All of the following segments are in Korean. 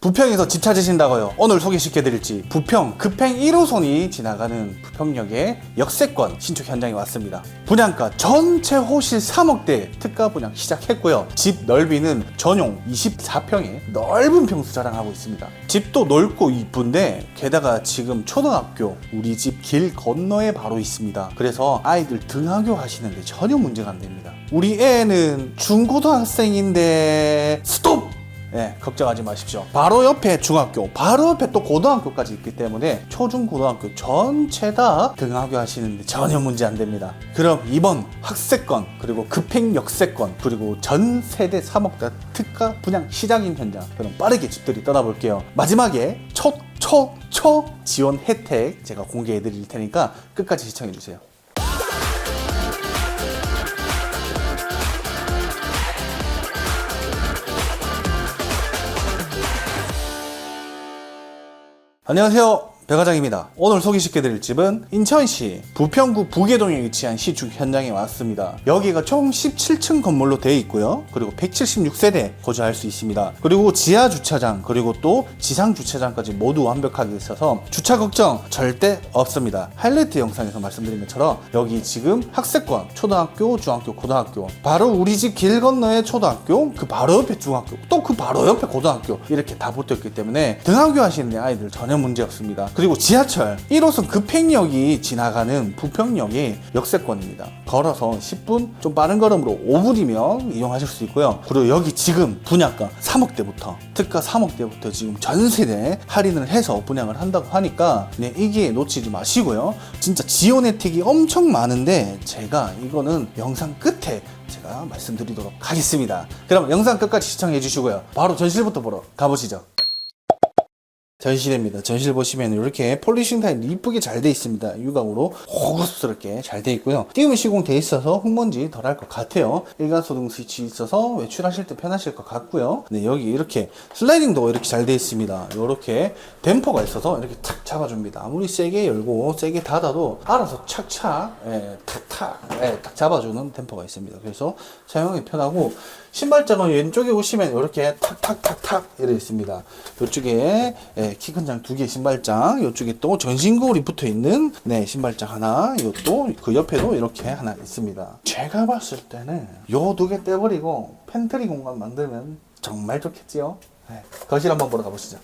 부평에서 집 찾으신다고요. 오늘 소개시켜드릴지 부평 급행 1호선이 지나가는 부평역의 역세권 신축 현장에 왔습니다. 분양가 전체 호실 3억대 특가 분양 시작했고요. 집 넓이는 전용 24평에 넓은 평수 자랑하고 있습니다. 집도 넓고 이쁜데 게다가 지금 초등학교 우리 집 길 건너에 바로 있습니다. 그래서 아이들 등하교 하시는데 전혀 문제가 안 됩니다. 우리 애는 중고등학생인데 스톱! 예, 걱정하지 마십시오. 바로 옆에 중학교, 바로 옆에 또 고등학교까지 있기 때문에 초중 고등학교 전체 다 등하교 하시는데 전혀 문제 안 됩니다. 그럼 이번 학세권 그리고 급행 역세권 그리고 전 세대 3억대 특가 분양 시작인 현장 그럼 빠르게 집들이 떠나볼게요. 마지막에 초, 초, 초 지원 혜택 제가 공개해 드릴 테니까 끝까지 시청해 주세요. 안녕하세요. 배과장입니다. 오늘 소개시켜 드릴 집은 인천시 부평구 부계동에 위치한 시축 현장에 왔습니다. 여기가 총 17층 건물로 되어 있고요. 그리고 176세대 거주할 수 있습니다. 그리고 지하 주차장 그리고 또 지상 주차장까지 모두 완벽하게 있어서 주차 걱정 절대 없습니다. 하이라이트 영상에서 말씀드린 것처럼 여기 지금 학세권 초등학교, 중학교, 고등학교 바로 우리 집 길 건너에 초등학교 그 바로 옆에 중학교 또 그 바로 옆에 고등학교 이렇게 다 붙어 있기 때문에 등하교 하시는 아이들 전혀 문제 없습니다. 그리고 지하철 1호선 급행역이 지나가는 부평역이 역세권입니다. 걸어서 10분 좀 빠른 걸음으로 5분이면 이용하실 수 있고요. 그리고 여기 지금 분양가 3억대부터 특가 3억대부터 지금 전 세대 할인을 해서 분양을 한다고 하니까 네, 이게 놓치지 마시고요. 진짜 지원 혜택이 엄청 많은데 제가 이거는 영상 끝에 제가 말씀드리도록 하겠습니다. 그럼 영상 끝까지 시청해 주시고요. 바로 전실부터 보러 가보시죠. 전실입니다. 전실 보시면 이렇게 폴리싱 타일 이쁘게 잘 돼 있습니다. 유광으로 고급스럽게 잘 돼 있고요. 띄우면 시공 돼 있어서 흙먼지 덜 할 것 같아요. 일간 소등 스위치 있어서 외출하실 때 편하실 것 같고요. 네, 여기 이렇게 슬라이딩도 이렇게 잘 돼 있습니다. 이렇게 댐퍼가 있어서 이렇게 탁 잡아줍니다. 아무리 세게 열고 세게 닫아도 알아서 착착 예, 탁탁 예, 딱 잡아주는 댐퍼가 있습니다. 그래서 사용하기 편하고 신발장은 왼쪽에 오시면 이렇게 탁탁탁탁 이렇게 있습니다. 이쪽에 예, 키 큰 장 두 개 신발장, 이쪽에 또 전신거울이 붙어 있는 네 신발장 하나, 이것도 그 옆에도 이렇게 하나 있습니다. 제가 봤을 때는 요 두 개 떼버리고 팬트리 공간 만들면 정말 좋겠지요. 네, 거실 한번 보러 가보시죠.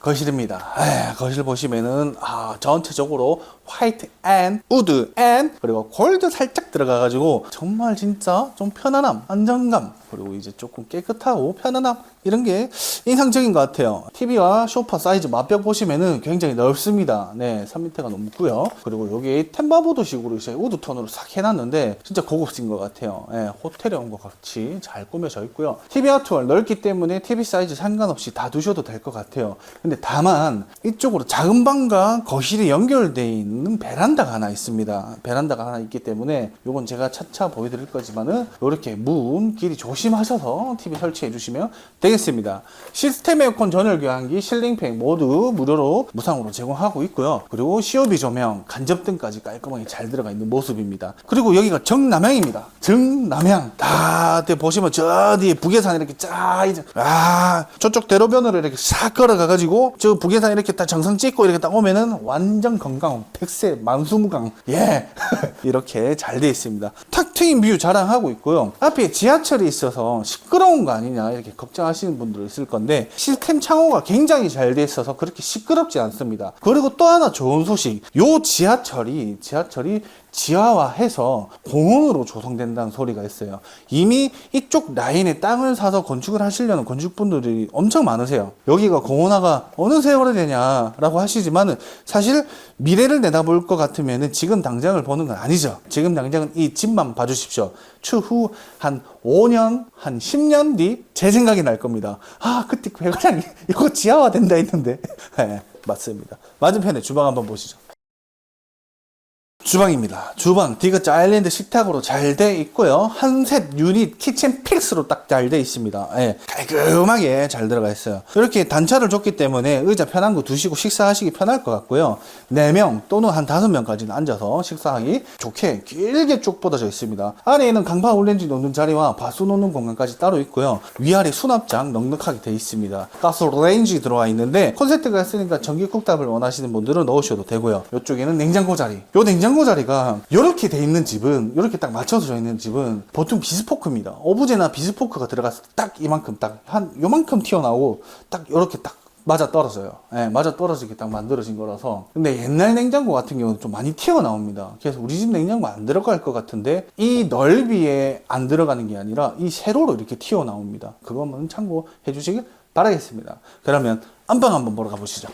거실입니다. 에, 거실 보시면은 아, 전체적으로 화이트 앤 우드 앤 그리고 골드 살짝 들어가가지고 정말 진짜 좀 편안함, 안정감 그리고 이제 조금 깨끗하고 편안함 이런 게 인상적인 것 같아요. TV와 소파 사이즈 맞벽 보시면은 굉장히 넓습니다. 네, 3m가 넘고요. 그리고 여기 템바보드 식으로 이제 우드 톤으로 싹 해놨는데 진짜 고급진 것 같아요. 예, 호텔에 온 것 같이 잘 꾸며져 있고요. TV 아트월 넓기 때문에 TV 사이즈 상관없이 다 두셔도 될 것 같아요. 근데 다만 이쪽으로 작은 방과 거실이 연결되어 있는 베란다가 하나 있습니다. 베란다가 하나 있기 때문에 이건 제가 차차 보여드릴 거지만은 이렇게 문 길이 조심하셔서 TV 설치해 주시면 되겠습니다. 시스템 에어컨 전열 교환기, 실링팬 모두 무료로 무상으로 제공하고 있고요. 그리고 COB 조명, 간접등까지 깔끔하게 잘 들어가 있는 모습입니다. 그리고 여기가 정남향입니다. 정남향. 다 보시면 저 뒤에 북해산 이렇게 쫙 이제 아 저쪽 대로변으로 이렇게 싹 걸어가 가지고 저 북해산 이렇게 딱 정상 찍고 이렇게 딱 오면은 완전 건강, 백세, 만수무강 예 이렇게 잘 돼 있습니다. 탁 트인 뷰 자랑하고 있고요. 앞에 지하철이 있어서 시끄러운 거 아니냐 이렇게 걱정하시는 분들 있을 건데 시스템 창호가 굉장히 잘 돼 있어서 그렇게 시끄럽지 않습니다. 그리고 또 하나 좋은 소식, 요 지하철이 지하철이 지하화해서 공원으로 조성된다는 소리가 있어요. 이미 이쪽 라인에 땅을 사서 건축을 하시려는 건축분들이 엄청 많으세요. 여기가 공원화가 어느 세월에 되냐라고 하시지만은 사실 미래를 내다볼 것 같으면은 지금 당장을 보는 건 아니죠. 지금 당장은 이 집만 봐주십시오. 추후 한 5년, 한 10년 뒤 제 생각이 날 겁니다. 아, 그때 배관장이 이거 지하화 된다 했는데. 네, 맞습니다. 맞은편에 주방 한번 보시죠. 주방입니다. 주방 디귿자 아일랜드 식탁으로 잘 돼 있고요. 한셋 유닛 키친 픽스로 딱 잘 돼 있습니다. 예, 깔끔하게 잘 들어가 있어요. 이렇게 단차를 줬기 때문에 의자 편한 거 두시고 식사하시기 편할 것 같고요. 4명 또는 한 5명까지는 앉아서 식사하기 좋게 길게 쭉 뻗어져 있습니다. 있는 강파 올렌지 놓는 자리와 바수 놓는 공간까지 따로 있고요. 위아래 수납장 넉넉하게 돼 있습니다. 가스 레인지 들어와 있는데 콘센트가 있으니까 전기 쿡탑을 원하시는 분들은 넣으셔도 되고요. 이쪽에는 냉장고 자리. 요 냉장고 자리가 이렇게 돼 있는 집은 이렇게 딱 맞춰져 있는 집은 보통 비스포크입니다. 오브제나 비스포크가 들어가서 딱 이만큼 딱 한 요만큼 튀어나오고 딱 이렇게 딱 맞아 떨어져요. 예, 맞아 떨어지게 딱 만들어진 거라서. 근데 옛날 냉장고 같은 경우는 좀 많이 튀어나옵니다. 그래서 우리 집 냉장고 안 들어갈 것 같은데 이 넓이에 안 들어가는 게 아니라 이 세로로 이렇게 튀어나옵니다. 그것만 참고해 주시길 바라겠습니다. 그러면 안방 한번 보러 가보시죠.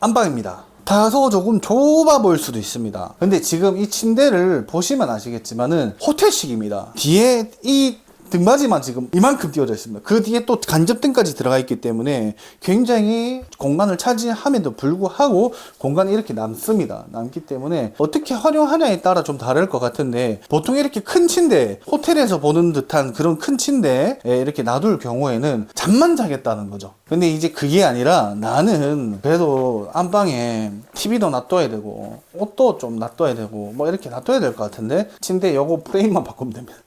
안방입니다. 다소 조금 좁아 보일 수도 있습니다. 근데 지금 이 침대를 보시면 아시겠지만은 호텔식입니다. 뒤에 이 등받이만 지금 이만큼 띄워져 있습니다. 그 뒤에 또 간접등까지 들어가 있기 때문에 굉장히 공간을 차지함에도 불구하고 공간이 이렇게 남습니다. 남기 때문에 어떻게 활용하냐에 따라 좀 다를 것 같은데 보통 이렇게 큰 침대, 호텔에서 보는 듯한 그런 큰 침대에 이렇게 놔둘 경우에는 잠만 자겠다는 거죠. 근데 이제 그게 아니라 나는 그래도 안방에 TV도 놔둬야 되고 옷도 좀 놔둬야 되고 뭐 이렇게 놔둬야 될 것 같은데 침대 요거 프레임만 바꾸면 됩니다.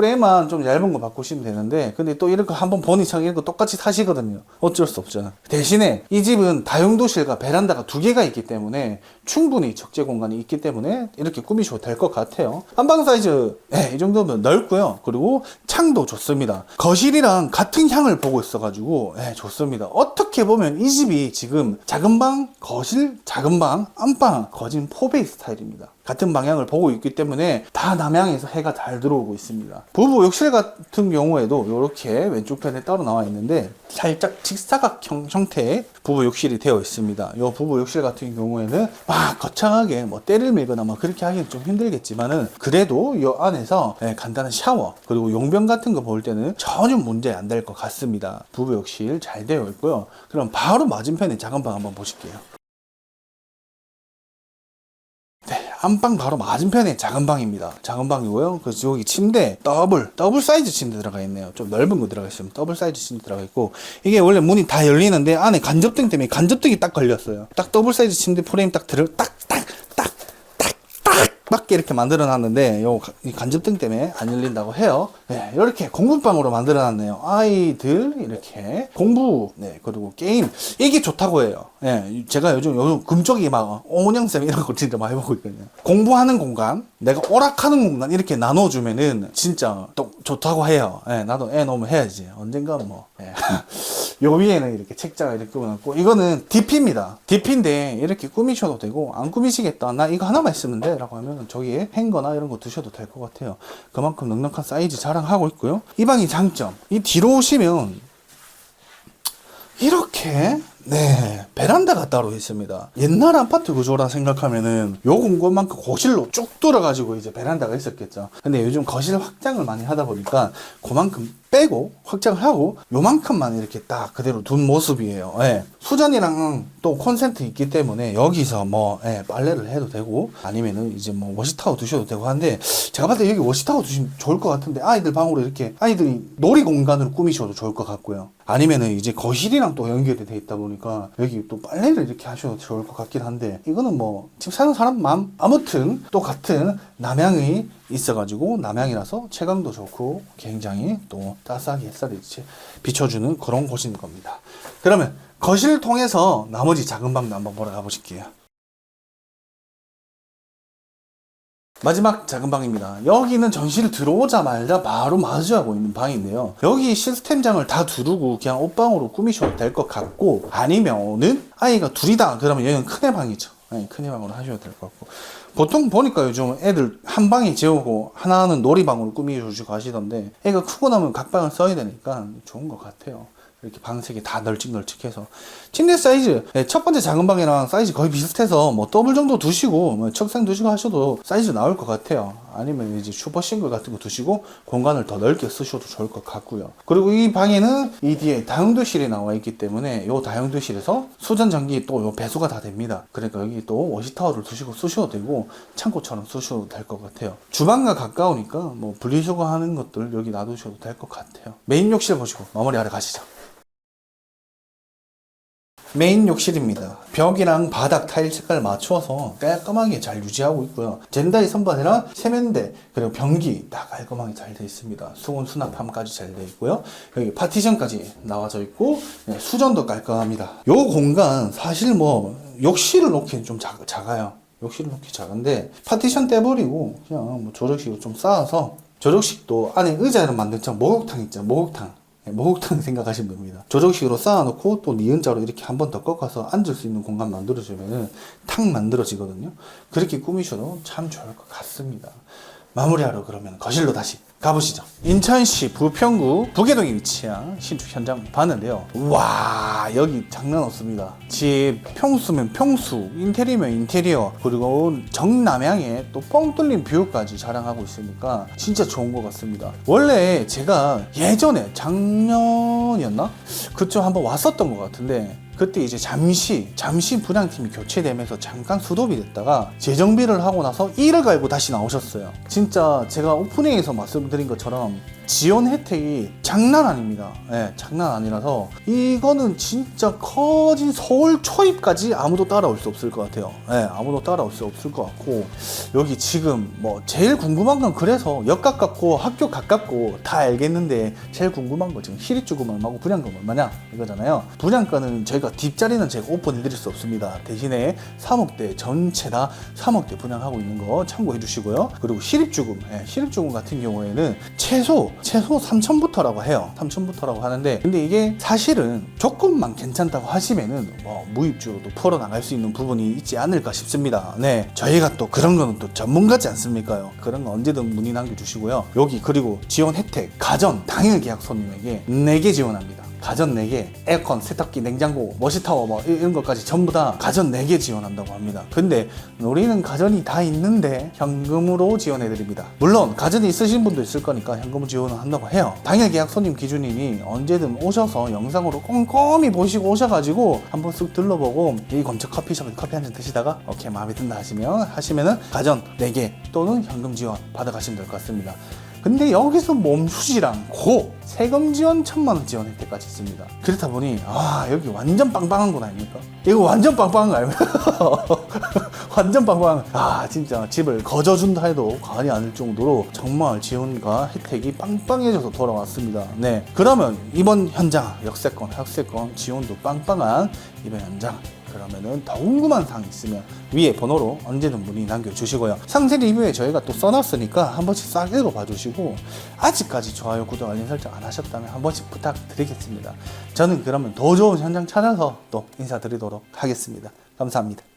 프레임만 좀 얇은 거 바꾸시면 되는데 근데 또거 한번 보니 참 이런 거 똑같이 사시거든요. 어쩔 수 없잖아 대신에 이 집은 다용도실과 베란다가 두 개가 있기 때문에 충분히 적재 공간이 있기 때문에 이렇게 꾸미셔도 될 것 같아요. 한방 사이즈 네, 이 정도면 넓고요. 그리고 창도 좋습니다. 거실이랑 같은 향을 보고 있어 가지고 네, 좋습니다. 어떻게 보면 이 집이 지금 작은 방 거실 작은 방 안방 거진 포베이 스타일입니다 같은 방향을 보고 있기 때문에 다 남향에서 해가 잘 들어오고 있습니다. 부부 욕실 같은 경우에도 이렇게 왼쪽 편에 따로 나와 있는데 살짝 직사각형 형태의 부부 욕실이 되어 있습니다. 이 부부 욕실 같은 경우에는 막 거창하게 뭐 때를 밀거나 막 그렇게 하기는 좀 힘들겠지만은 그래도 이 안에서 예, 간단한 샤워 그리고 용변 같은 거 볼 때는 전혀 문제 안 될 것 같습니다. 부부 욕실 잘 되어 있고요. 그럼 바로 맞은편에 작은 방 한번 보실게요. 네, 안방 바로 맞은편에 작은 방입니다. 작은 방이고요. 그래서 여기 침대 더블 더블 사이즈 침대 들어가 있네요. 좀 넓은 거 들어가 있으면 더블 사이즈 침대 들어가 있고 이게 원래 문이 다 열리는데 안에 간접등 때문에 간접등이 딱 걸렸어요. 딱 더블 사이즈 침대 프레임 딱 들어 딱딱 맞게 이렇게 만들어 놨는데 요 간접등 때문에 안 열린다고 해요. 네, 이렇게 공부방으로 만들어 놨네요. 아이들 이렇게 공부 네, 그리고 게임 이게 좋다고 해요. 예, 제가 요즘 요즘 금쪽이 막 오은영쌤 이런 거 진짜 많이 보고 있거든요. 공부하는 공간, 내가 오락하는 공간 이렇게 나눠주면은 진짜 또 좋다고 해요. 예, 나도 애 놓으면 해야지. 언젠가 뭐. 예. 요 위에는 이렇게 책자가 이렇게 꾸며놨고 이거는 DP입니다. DP인데 이렇게 꾸미셔도 되고 안 꾸미시겠다. 나 이거 하나만 있으면 돼. 라고 하면 저기에 행거나 이런 거 두셔도 될 것 같아요. 그만큼 넉넉한 사이즈 자랑하고 있고요. 이 방이 장점. 이 뒤로 오시면 이렇게 네 베란다가 따로 있습니다. 옛날 아파트 구조라 생각하면은 요 공간만큼 거실로 쭉 돌아가지고 이제 베란다가 있었겠죠. 근데 요즘 거실 확장을 많이 하다 보니까 그만큼 빼고 확장을 하고 요만큼만 이렇게 딱 그대로 둔 모습이에요. 예. 수전이랑 또 콘센트 있기 때문에 여기서 뭐 예, 빨래를 해도 되고 아니면은 이제 뭐 워시타워 두셔도 되고 한데 제가 봤을 때 여기 워시타워 두시면 좋을 것 같은데 아이들 방으로 이렇게 아이들이 놀이 공간으로 꾸미셔도 좋을 것 같고요. 아니면은 이제 거실이랑 또 연결이 돼 있다 보니 까 여기 또 빨래를 이렇게 하셔도 좋을 것 같긴 한데 이거는 뭐 집 사는 사람 마음 아무튼 또 같은 남향이 있어가지고 남향이라서 체감도 좋고 굉장히 또 따스하게 햇살이 비춰주는 그런 곳인 겁니다. 그러면 거실 통해서 나머지 작은 방도 한번 보러 가보실게요. 마지막 작은 방입니다. 여기는 전시를 들어오자마자 바로 마주하고 있는 방인데요. 여기 시스템장을 다 두르고 그냥 옷방으로 꾸미셔도 될 것 같고 아니면은 아이가 둘이다 그러면 여기는 큰애 방이죠. 네, 큰애 방으로 하셔도 될 것 같고 보통 보니까 요즘 애들 한 방에 재우고 하나는 놀이방으로 꾸미주시고 하시던데 애가 크고 나면 각 방을 써야 되니까 좋은 것 같아요. 이렇게 방색이 다 널찍널찍해서. 침대 사이즈 네, 첫 번째 작은 방이랑 사이즈 거의 비슷해서 뭐 더블 정도 두시고 뭐 책상 두시고 하셔도 사이즈 나올 것 같아요. 아니면 이제 슈퍼 싱글 같은 거 두시고 공간을 더 넓게 쓰셔도 좋을 것 같고요. 그리고 이 방에는 이 뒤에 다용도실이 나와 있기 때문에 요 다용도실에서 수전 전기 또요 배수가 다 됩니다. 그러니까 여기 또 워시타워를 두시고 쓰셔도 되고 창고처럼 쓰셔도 될 것 같아요. 주방과 가까우니까 뭐 분리수거 하는 것들 여기 놔두셔도 될 것 같아요. 메인 욕실 보시고 마무리하러 가시죠 메인 욕실입니다. 벽이랑 바닥 타일 색깔 맞춰서 깔끔하게 잘 유지하고 있고요. 젠다이 선반이랑 세면대 그리고 변기 다 깔끔하게 잘 되어 있습니다. 수온 수납함까지 잘 되어 있고요. 여기 파티션까지 나와져 있고 네, 수전도 깔끔합니다. 요 공간 사실 뭐 욕실을 놓기엔 좀 작, 작아요. 욕실을 놓기 작은데 파티션 떼버리고 그냥 뭐 조력식으로 좀 쌓아서 조력식도 안에 의자를 만든 척 목욕탕 있죠 목욕탕 네, 목욕탕 생각하시면 됩니다. 조정식으로 쌓아놓고 또 니은자로 이렇게 한 번 더 꺾어서 앉을 수 있는 공간 만들어주면은 탁 만들어지거든요. 그렇게 꾸미셔도 참 좋을 것 같습니다. 마무리하러 그러면 거실로 다시 가보시죠. 인천시 부평구 부계동에 위치한 신축 현장 봤는데요. 와 여기 장난 없습니다. 집 평수면 평수, 인테리어면 인테리어, 그리고 정남향에 또 뻥 뚫린 뷰까지 자랑하고 있으니까 진짜 좋은 것 같습니다. 원래 제가 예전에 작년이었나? 그쪽 한번 왔었던 것 같은데 그때 이제 잠시 잠시 분양팀이 교체되면서 잠깐 수도비 됐다가 재정비를 하고 나서 일을 갈고 다시 나오셨어요. 진짜 제가 오프닝에서 말씀드린 것처럼 지원 혜택이 장난 아닙니다. 예, 장난 아니라서 이거는 진짜 커진 서울 초입까지 아무도 따라올 수 없을 것 같아요. 예, 아무도 따라올 수 없을 것 같고 여기 지금 뭐 제일 궁금한 건 그래서 역 가깝고 학교 가깝고 다 알겠는데 제일 궁금한 거 지금 희립주금 얼마고 분양금 얼마냐 이거잖아요. 분양가는 저희가 뒷자리는 제가 오픈해 드릴 수 없습니다. 대신에 3억대 전체 다 3억대 분양하고 있는 거 참고해 주시고요. 그리고 시립주금, 예, 시립주금 같은 경우에는 최소 최소 3천부터라고 해요. 3천부터라고 하는데 근데 이게 사실은 조금만 괜찮다고 하시면은 뭐 무입주로도 풀어 나갈 수 있는 부분이 있지 않을까 싶습니다. 네, 저희가 또 그런 거는 또 전문가지 않습니까요? 그런 거 언제든 문의 남겨주시고요. 여기 그리고 지원 혜택 가전 당일 계약 손님에게 4개 지원합니다. 가전 4개, 에어컨, 세탁기, 냉장고, 머시타워 뭐 이런 것까지 전부 다 가전 4개 지원한다고 합니다. 근데 우리는 가전이 다 있는데 현금으로 지원해 드립니다. 물론 가전이 있으신 분도 있을 거니까 현금 지원을 한다고 해요. 당일 계약 손님 기준이니 언제든 오셔서 영상으로 꼼꼼히 보시고 오셔가지고 한번 쓱 둘러보고 이 근처 커피숍에 커피 한 잔 드시다가 오케이 마음에 든다 하시면 하시면은 가전 4개 또는 현금 지원 받아가시면 될 것 같습니다. 근데 여기서 멈추질 않고 세금 지원 천만 원 지원 혜택까지 있습니다. 그렇다 보니 아 여기 완전 빵빵한 곳 아닙니까? 이거 완전 빵빵한 거 아닙니까? 완전 빵빵. 아 진짜 집을 거저준다 해도 과언이 아닐 정도로 정말 지원과 혜택이 빵빵해져서 돌아왔습니다. 네. 그러면 이번 현장 역세권, 혁세권 지원도 빵빵한 이번 현장 그러면은 더 궁금한 사항 있으면 위에 번호로 언제든 문의 남겨주시고요. 상세 리뷰에 저희가 또 써놨으니까 한 번씩 싹 읽어봐 주시고 아직까지 좋아요, 구독, 알림 설정 안 하셨다면 한 번씩 부탁드리겠습니다. 저는 그러면 더 좋은 현장 찾아서 또 인사드리도록 하겠습니다. 감사합니다.